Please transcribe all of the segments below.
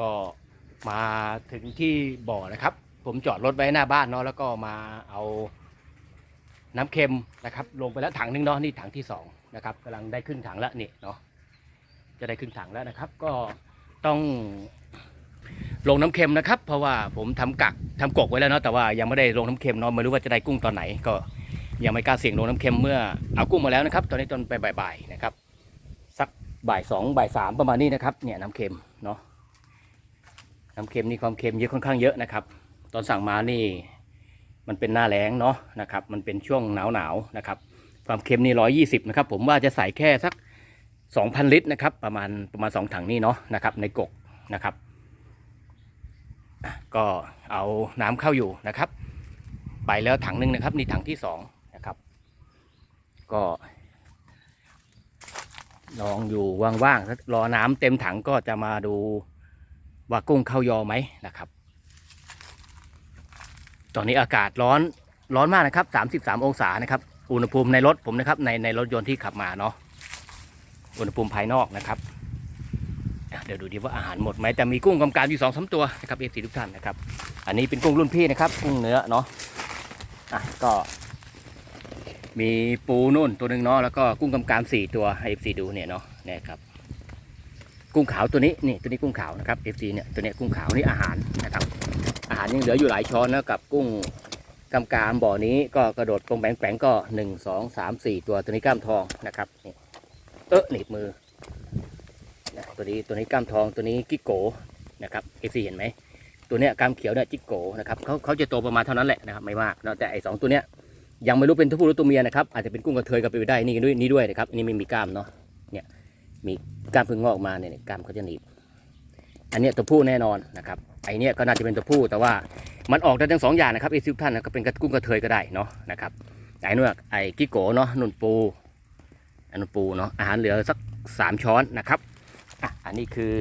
ก็มาถึงที่บ่อนะครับ ผมจอดรถไว้หน้าบ้านเนาะแล้วก็มาเอาน้ำเค็มนะครับ ลงไปแล้วถังหนึงเนาะนี่ถังที่สองนะครับกำลังได้ครึ่งถังแล้วนี่เนาะจะได้ครึ่งถังแล้วนะครับ ก็ต้องลงน้ำเค็มนะครับ เพราะว่าผมทำกักทำกกไว้แล้วเนาะแต่ว่ายังไม่ได้ลงน้ำเค็มเนาะไม่รู้ว่าจะได้กุ้งตอนไหน ก็ยังไม่กล้าเสี่ยงลงน้ำเค็มเมื่อเอากุ้งมาแล้วนะครับ ตอนนี้ตอนไปบ่ายๆนะครับ สักบ่ายสองบ่ายสามประมาณนี้นะครับ เนี่ยน้ำเค็มเนาะ น้ำเค็มนี่ความเค็มเยอะค่อนข้างเยอะนะครับ ตอนสั่งมานี่มันเป็นหน้าแล้งเนาะนะครับ มันเป็นช่วงหนาวหนาวนะครับ ความเค็มนี่ร้อยี่สิบนะครับ ผมว่าจะใส่แค่สักสองพันลิตรนะครับ ประมาณประมาณสองถังนี่เนาะนะครับ ในกกนะครับ ก็เอาน้ำเข้าอยู่นะครับ ไปแล้วถังหนึ่งนะครับนี่ถังที่สองนะครับ ก็ลองอยู่ว่างๆ รอน้ำเต็มถังก็จะมาดู ว่ากุ้งเข้ายอไหมนะครับ ตอนนี้อากาศร้อนร้อนมากนะครับ 33 องศานะครับ อุณหภูมิในรถผมนะครับ ในในรถยนต์ที่ขับมาเนาะ อุณหภูมิภายนอกนะครับ เดี๋ยวดูดีว่าอาหารหมดไหมแต่มีกุ้งกำการอยู่สองสามตัวนะครับเอฟซีทุกท่านนะครับ อันนี้เป็นกุ้งรุ่นพี่นะครับ กุ้งเนื้อเนาะ อะก็มีปูนุ่นตัวหนึ่งเนาะแล้วก็กุ้งกำการสี่ตัวให้เอฟซีดูเนี่ยเนาะเนี่ยครับ กุ้งขาวตัวนี้นี่ตัวนี้กุ้งขาวนะครับเอฟซีเนี่ยตัวนี้กุ้งขาวนี่อาหารนะครับอาหารยังเหลืออยู่หลายช้อนนะกับกุ้งกำกามบ่อนี้ก็กระโดดกงแบงๆก็หนึ่งสองสามสี่ตัวตัวนี้กล้ามทองนะครับนี่เออหนีบมือนะตัวนี้ตัวนี้กล้ามทองตัวนี้กิโกนะครับเอฟซีเห็นไหมตัวเนี้ยกล้ามเขียวเนี่ยจิโกนะครับเขาเขาจะโตประมาณเท่านั้นแหละนะครับไม่มากนาะแต่ไอสองตัวเนี้ยยังไม่รู้เป็นตัวผู้รือตัวเมียนะครับอาจจะเป็นกุ้งกระเทยก็ไปได้นี่ด้วยนี่ด้วยนะครับอันนี้ไม่มีกล้ามเนาะเนี่ยมี กล้ามเพิ่งงอกออกมาเนี่ยกล้ามเขาจะหนีบ อันนี้ตัวผู้แน่นอนนะครับ ไอเนี้ยก็น่าจะเป็นตัวผู้แต่ว่ามันออกได้ทั้งสองอย่างนะครับไอซิวท่านก็เป็นกระตุ้งกระเทยก็ได้เนาะนะครับไอเนื้อไอกิโกเนาะนุ่นปูอันนุนปูเนาะอาหารเหลือสักสามช้อนนะครับอะอันนี้คือ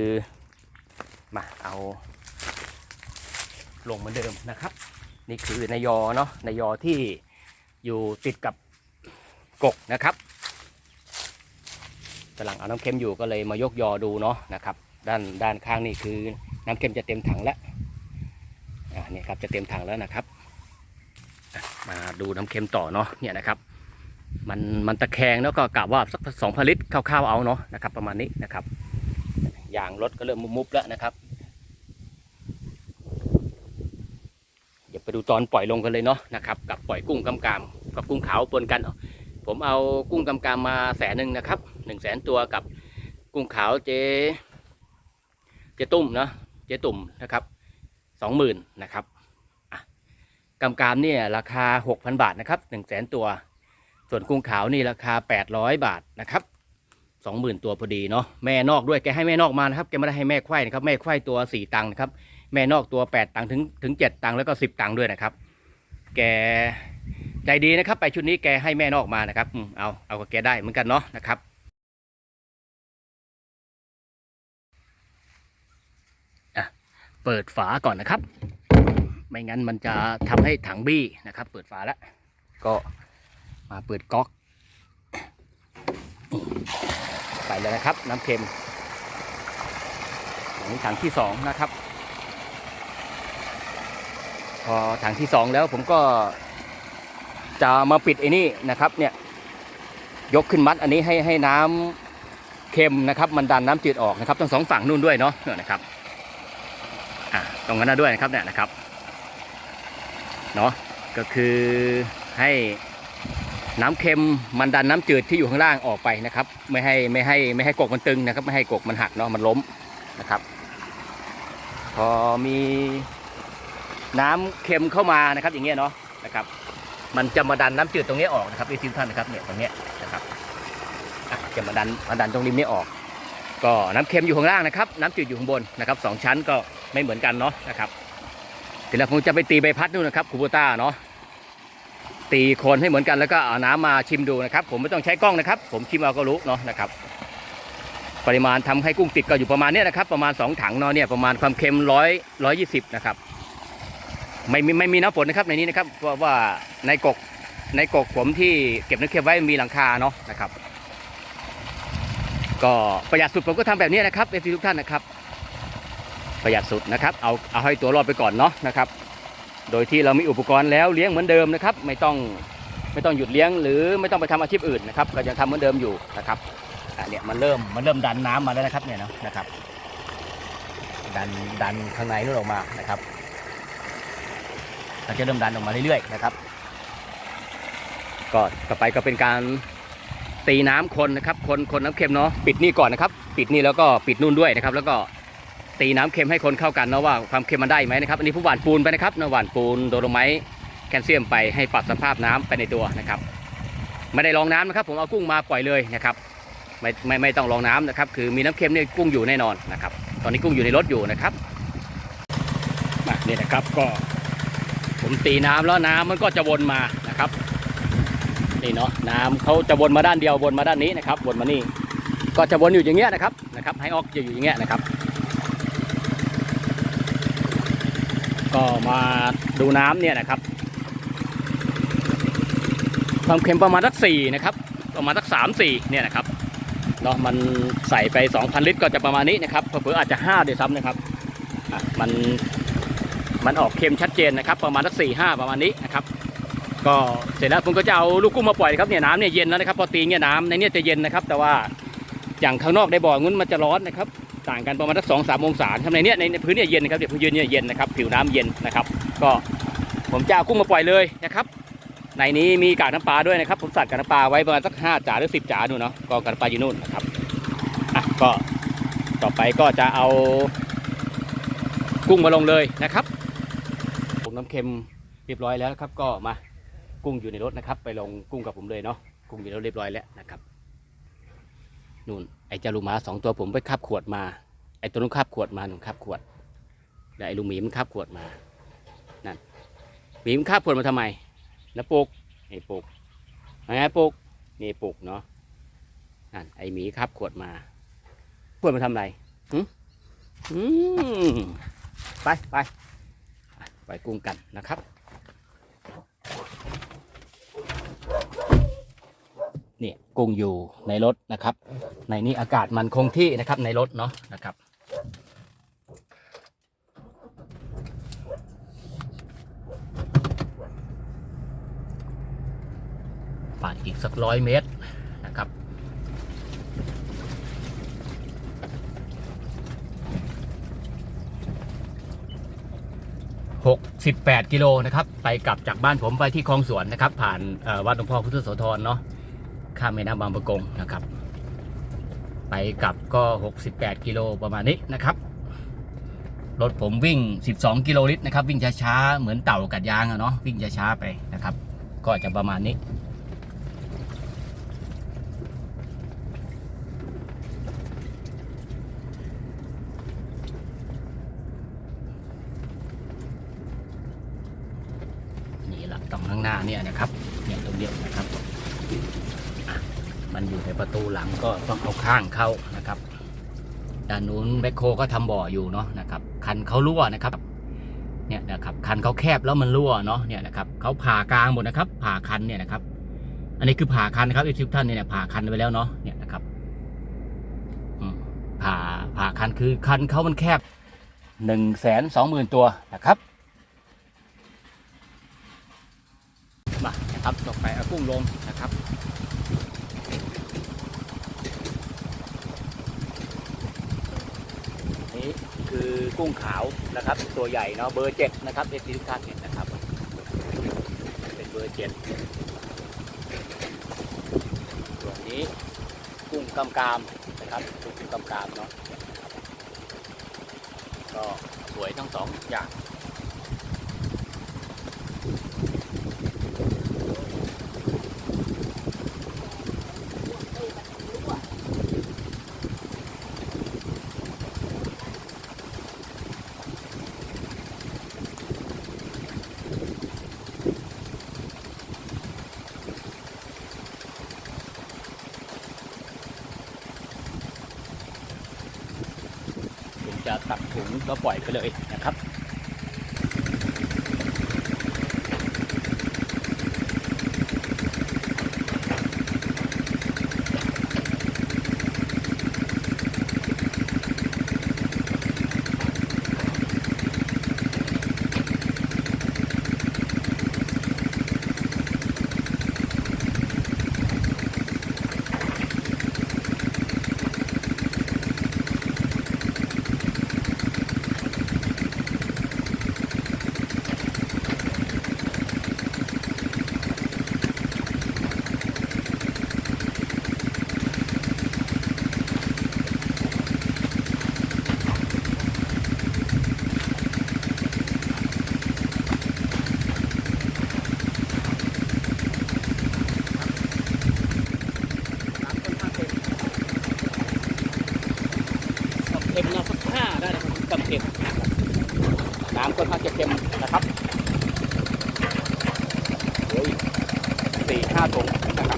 มาเอาลงเหมือนเดิมนะครับ นี่คือนายอเนาะนายอที่อยู่ติดกับกกนะครับ กำลังเอาน้ำเค็มอยู่ก็เลยมายกยอดูเนาะนะครับ ด้านด้านข้างนี่คือน้ำเค็มจะเต็มถังแล้วอ่าเนี่ยครับจะเต็มถังแล้วนะครับ มาดูน้ำเค็มต่อเนาะเนี่ยนะครับ มันมันตะแคงแล้วก็กะว่าสักสองพันลิตรคร่าวๆเอาเนาะนะครับประมาณนี้นะครับยางรถก็เริ่มมุบๆแล้วนะครับเดี๋ยวไปดูตอนปล่อยลงกันเลยเนาะนะครับกับปล่อยกุ้งกำกามกับกุ้งขาวปนกัน ผมเอากุ้งกำกามมาแสนหนึ่งนะครับ หนึ่งแสนตัวกับกุ้งขาวเจเจตุ่มเนาะเจตุ่มนะครับสองหมื่นนะครับกำกามเนี่ยราคาหกพันบาทนะครับหนึ่งแสนตัว ส่วนกุ้งขาวนี่ราคาแปดร้อยบาทนะครับสองหมื่นตัวพอดีเนาะแม่นอกด้วยแกให้แม่นอกมานะครับแกไม่ได้ให้แม่ควายนะครับแม่ควายตัวสี่ตังค์นะครับแม่นอกตัว 8 ตังค์ถึงถึง 7 ตังค์แล้วก็ 10 ตังค์ด้วยนะครับแกใจดีนะครับ ไปชุดนี้แกให้แม่นอกมานะครับเอาเอากับแกได้เหมือนกันเนาะนะครับอะ เปิดฝาก่อนนะครับ ไม่งั้นมันจะทำให้ถังบี้นะครับ เปิดฝาแล้ว ก็มาเปิดก๊อกไปแล้วนะครับ น้ำเค็มอันนี้ถังที่สองนะครับ พอถังที่สองแล้วผมก็จะมาปิดไอ้นี่นะครับเนี่ยยกขึ้นมัดอันนี้ให้ให้น้ำเค็มนะครับ มันดันน้ำจืดออกนะครับทั้งสองฝั่งนู่นด้วยเนาะนะครับ อะตรงนั้นด้วยนะครับเนี่ยนะครับเนาะก็คือให้น้ำเค็มมันดันน้ำจืดที่อยู่ข้างล่างออกไปนะครับ ไม่ให้ไม่ให้ไม่ให้กกมันตึงนะครับ ไม่ให้กกมันหักเนาะมันล้มนะครับ พอมีน้ำเค็มเข้ามานะครับอย่างเงี้ยเนาะนะครับ มันจะมาดันน้ำจืดตรงนี้ออกนะครับที่ทุกท่านนะครับเนี่ยตรงเนี้ยนะครับจะมาดันมาดันตรงริมนี้ออก ก็น้ำเค็มอยู่ข้างล่างนะครับ น้ำจืดอยู่ข้างบนนะครับสองชั้นก็ ไม่เหมือนกันเนาะนะครับทีแรกผมจะไปตีใบพัดนู่นนะครับคูโบต้าเนาะตีคนให้เหมือนกันแล้วก็เอาน้ำมาชิมดูนะครับ ผมไม่ต้องใช้กล้องนะครับ ผมชิมเอาก็รู้เนาะนะครับ ปริมาณทำให้กุ้งติดก็อยู่ประมาณเนี้ยนะครับ ประมาณ 2 ถังเนาะเนี่ยประมาณความเค็มร้อยร้อยยี่สิบนะครับไม่มีไม่มีน้ำฝนนะครับในนี้นะครับเพราะว่าในกกในกกผมที่เก็บน้ำเค็มไว้มีหลังคาเนาะนะครับ ก็ประหยัดสุดผมก็ทำแบบนี้นะครับเอฟซีทุกท่านนะครับ ประหยัดสุดนะครับ เอาเอาให้ตัวรอดไปก่อนเนาะนะครับ โดยที่เรามีอุปกรณ์แล้วเลี้ยงเหมือนเดิมนะครับ ไม่ต้องไม่ต้องหยุดเลี้ยงหรือไม่ต้องไปทำอาชีพอื่นนะครับ ก็ยังทำเหมือนเดิมอยู่นะครับอะเนี่ยมันเริ่มมันเริ่มดันน้ำมาแล้วนะครับเนี่ยนะนะครับ ดันดันข้างในนู่นออกมานะครับมันจะเริ่มดันออกมาเรื่อยๆนะครับ ก็ต่อไปก็เป็นการตีน้ำคนนะครับ คนคนน้ำเค็มเนาะปิดนี่ก่อนนะครับ ปิดนี่แล้วก็ปิดนู่นด้วยนะครับ แล้วก็ ตีน้ำเค็มให้คนเข้ากันเนาะว่าความเค็มมันได้ไหมนะครับอันนี้ผู้หวานปูนไปนะครับเนาะหวานปูนโดโลไมต์แคลเซียมไปให้ปรับสภาพน้ำไปในตัวนะครับ ไม่ได้รองน้ำนะครับ ผมเอากุ้งมาปล่อยเลยนะครับไม่ไม่ไม่ต้องรองน้ำนะครับ คือมีน้ำเค็มเนี่ยกุ้งอยู่แน่นอนนะครับ ตอนนี้กุ้งอยู่ในรถอยู่นะครับมาเนี่ยนะครับก็ผมตีน้ำแล้วน้ำมันก็จะวนมานะครับนี่เนาะน้ำเขาจะวนมาด้านเดียววนมาด้านนี้นะครับ วนมานี่ก็จะวนอยู่อย่างเงี้ยนะครับนะครับ ให้ออกจะอยู่อย่างเงี้ยนะครับ มาดูน้ำเนี่ยนะครับ ความเค็มประมาณสักสี่นะครับ ประมาณสักสามสี่เนี่ยนะครับเนาะมันใส่ไป 2,000 ลิตรก็จะประมาณนี้นะครับเผื่ออาจจะ5เดี๋ยวซ้ำนะครับมันมันออกเค็มชัดเจนนะครับ ประมาณสักสี่ห้าประมาณนี้นะครับ ก็เสร็จแล้วผมก็จะเอาลูกกุ้งมาปล่อยครับเนี่ยน้ำเนี่ยเย็นแล้วนะครับพอตีเนี่ยน้ำในเนี่ยจะเย็นนะครับ แต่ว่าอย่างข้างนอกในบ่อนู้นมันจะร้อนนะครับ ต่างกันประมาณสักสองสามองศาทำในเนี้ยในพื้นเนี่ยเย็นนะครับเดี๋ยวพื้นเนี่ยเย็นนะครับผิวน้ำเย็นนะครับ ก็ผมจะเอากุ้งมาปล่อยเลยนะครับ ในนี้มีกากน้ำปลาด้วยนะครับ ผมสัตว์กากน้ำปลาไว้ประมาณสักห้าจ๋าหรือสิบจ๋าดูเนาะก็กากน้ำปลาอยู่นู่นนะครับอะก็ต่อไปก็จะเอากุ้งมาลงเลยนะครับผมน้ำเค็มเรียบร้อยแล้วครับก็มากุ้งอยู่ในรถนะครับ ไปลงกุ้งกับผมเลยเนาะกุ้งอยู่ในรถเรียบร้อยแล้วนะครับนู่น ไอ้เจ้าลูกหมาสองตัวผมไปคาบขวดมา ไอ้ตัวนู้นคาบขวดมาหนุ่นคาบขวดแล้วไอ้ลุงหมีมันคาบขวดมา นั่นหมีมันคาบขวดมาทำไมแล้วปลูกนี่ปลูกไงปลูกนี่ปลูกเนาะ นั่นไอหมีคับขวดมา ขวดมาทำอะไรหึอืมไปไป ไปกุ้งกันนะครับ นี่กุ้งอยู่ในรถนะครับ ในนี้อากาศมันคงที่นะครับในรถเนาะนะครับปั่นอีกสักร้อยเมตรนะครับ68กิโลนะครับ ไปกลับจากบ้านผมไปที่คลองสวนนะครับ ผ่านวัดหลวงพ่อพุทธโสธรเนาะ ข้ามแม่น้ำบางประกงนะครับ ไปกลับก็ 68 กิโลประมาณนี้นะครับ รถผมวิ่ง 12 กิโลลิตรนะครับ วิ่งช้าๆ เหมือนเต่ากัดยางอะเนาะวิ่งช้าๆไปนะครับ ก็จะประมาณนี้นี่หละตรงข้างหน้าเนี่ยนะครับเนี่ยตรงเดียวนะครับ มันอยู่ในประตูหลังก็ต้องเอาข้างเข้านะครับด้านนู้นแบคโคก็ทำบ่ออยู่เนาะนะครับคันเขารั่วนะครับเนี่ยนะครับคันเขาแคบแล้วมันรั่วเนาะเนี่ยนะครับเขาผ่ากลางหมดนะครับ ผ่าคันเนี่ยนะครับ อันนี้คือผ่าคันนะครับทุกท่านเนี่ยผ่าคันไปแล้วเนาะเนี่ยนะครับผ่าผ่าคันคือคันเขามันแคบหนึ่งแสนสองหมื่นตัวนะครับมานะครับต่อไปเอากุ้งลงนะครับ นี่คือ กุ้งขาวนะครับ ตัวใหญ่เนาะเบอร์เจ็ดนะครับเอซีทุกท่านเห็นนะครับ เป็นเบอร์เจ็ดตัวนี้กุ้งกำกามนะครับกุ้งกำกามเนาะก็สวยทั้งสองอย่าง จะตักถุงแล้วปล่อยไปเลยนะครับ เค็มนะครับน้ำค่อนข้างจะเค็มนะครับโอ้ยสี่ห้าถุงนะครับ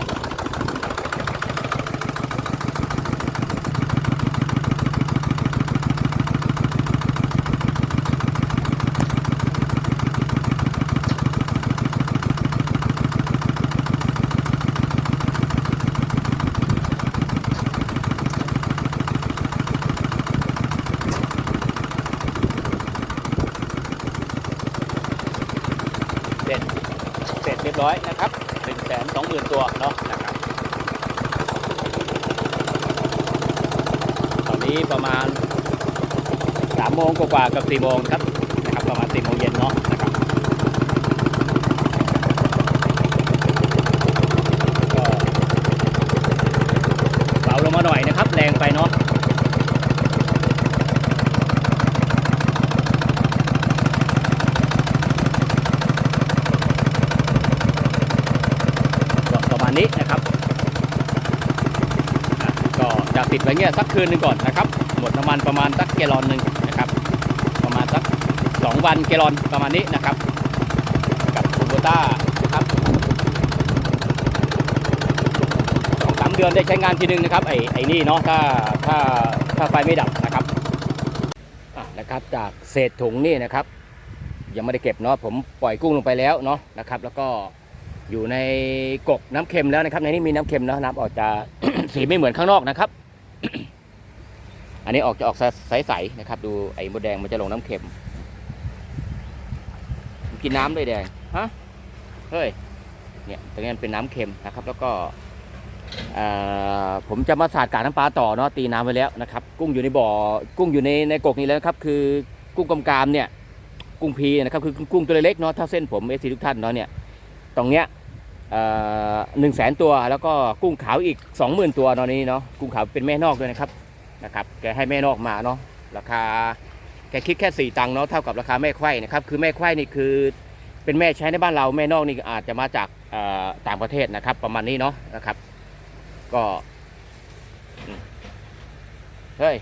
เสร็จเสร็จเรียบร้อยนะครับหนึ่งแสนสองหมื่นตัวเนาะนะครับตอนนี้ประมาณสามโมง กว่าๆกับสี่โมงครับนะครับประมาณสี่โมงเย็นเนาะนะครับเบาลงมาหน่อยนะครับ แรงไปเนาะประมาณนี้นะครับก็จะปิดไว้เงี้ยสักคืนหนึ่งก่อนนะครับ หมดน้ำมันประมาณสักแกลลอนหนึ่งนะครับ ประมาณสักสอง วันแกลอนประมาณนี้นะครับ กับคูโบต้านะครับสองสามเดือนได้ใช้งานทีนึงนะครับไอ้ไอ้นี่เนาะถ้าถ้าถ้าไฟไม่ดับนะครับอะนะครับ จากเศษถุงนี่นะครับ ยังไม่ได้เก็บเนาะผมปล่อยกุ้งลงไปแล้วเนาะนะครับ แล้วก็อยู่ในกกน้ำเค็มแล้วนะครับ ในนี้มีน้ำเค็มแล้วน้ำออกจะสีไม่เหมือนข้างนอกนะครับ อันนี้ออกจะออกใสๆนะครับ ดูไอ้มดแดงมันจะลงน้ำเค็ม กินน้ำด้วยแดงฮะเฮ้ยเนี่ยตรงนี้เป็นน้ำเค็มนะครับ แล้วก็ผมจะมาสาดกากน้ำปลาต่อเนาะตีน้ำไว้แล้วนะครับ กุ้งอยู่ในบ่อ กุ้งอยู่ในในกกนี้แล้วครับ คือกุ้งกำกามเนี่ย กุ้งพีนะครับคือกุ้งตัวเล็กๆเนาะถ้าเส้นผมเอซีทุกท่านเนาะเนี่ยตรงเนี้ยหนึ่งแสนตัวแล้วก็กุ้งขาวอีกสองหมื่นตัวตอนนี้เนาะกุ้งขาวเป็นแม่นอกด้วยนะครับนะครับแกให้แม่นอกมาเนาะราคา แกคิดแค่สี่ตังค์เนาะเท่ากับราคาแม่ไข่นะครับคือแม่ไข่นี่คือเป็นแม่ใช้ในบ้านเราแม่นอกนี่อาจจะมาจากต่างประเทศนะครับ ประมาณนี้เนาะนะครับ ก็เฮ้ย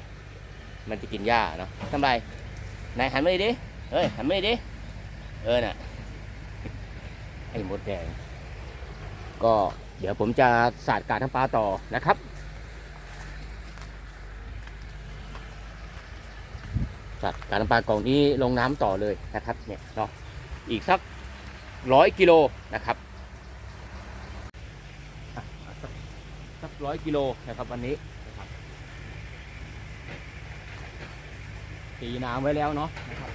มันจะกินหญ้าเนาะทำไรไหนหันมาดิเฮ้ยหันมาดิเออน่ะไอ้มดแดงก็เดี๋ยวผมจะสาดกากน้ำปลาต่อนะครับ สาดกากน้ำปลากล่องนี้ลงน้ำต่อเลยนะครับเนี่ยเนาะอีกสักร้อยกิโลนะครับสักร้อยกิโลนะครับวันนี้นะครับตีน้ำไว้แล้วเนาะนะครับ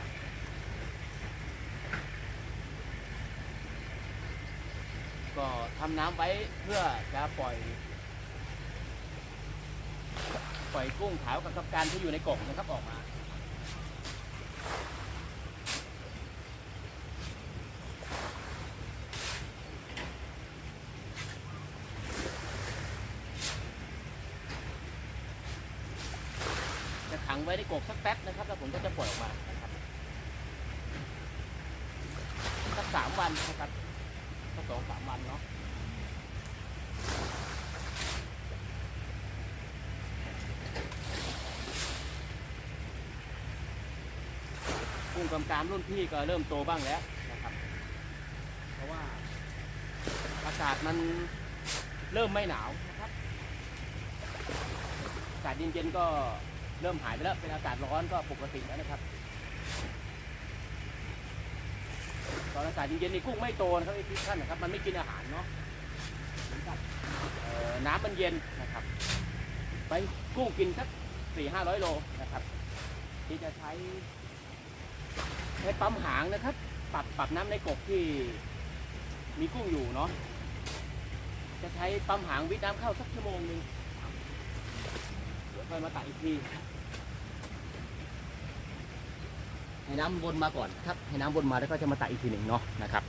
ก็ทำน้ำไว้เพื่อจะปล่อย ปล่อยกุ้งขาวกับกับการที่อยู่ในกบนะครับออกมา จะขังไว้ในกบสักแป๊บนะครับ แล้วผมก็จะปล่อยออกมานะครับสักสามวันนะครับ ก็สองสามวันเนาะ กุ้งกำกามรุ่นพี่ก็เริ่มโตบ้างแล้วนะครับ เพราะว่าอากาศมันเริ่มไม่หนาวนะครับ อากาศเย็นๆก็เริ่มหายไปแล้ว เป็นอากาศร้อนก็ปกติแล้วนะครับ ตอนอากาศเย็นๆนี่กุ้งไม่โตนะครับไอ้ที่ท่านนะครับ มันไม่กินอาหารเนาะน้ำมันเย็นนะครับ ไปกุ้งกินสักสี่ห้าร้อยโลนะครับ ที่จะใช้ ใช้ปั๊มหางนะครับ ปรับปรับน้ำในกบที่มีกุ้งอยู่เนาะ จะใช้ปั๊มหางวิดน้ำเข้าสักชั่วโมงหนึ่งเดี๋ยวค่อยมาตัดอีกที ให้น้ำวนมาก่อนครับ ให้น้ำวนมาแล้วก็จะมาตัดอีกทีหนึ่งเนาะนะครับ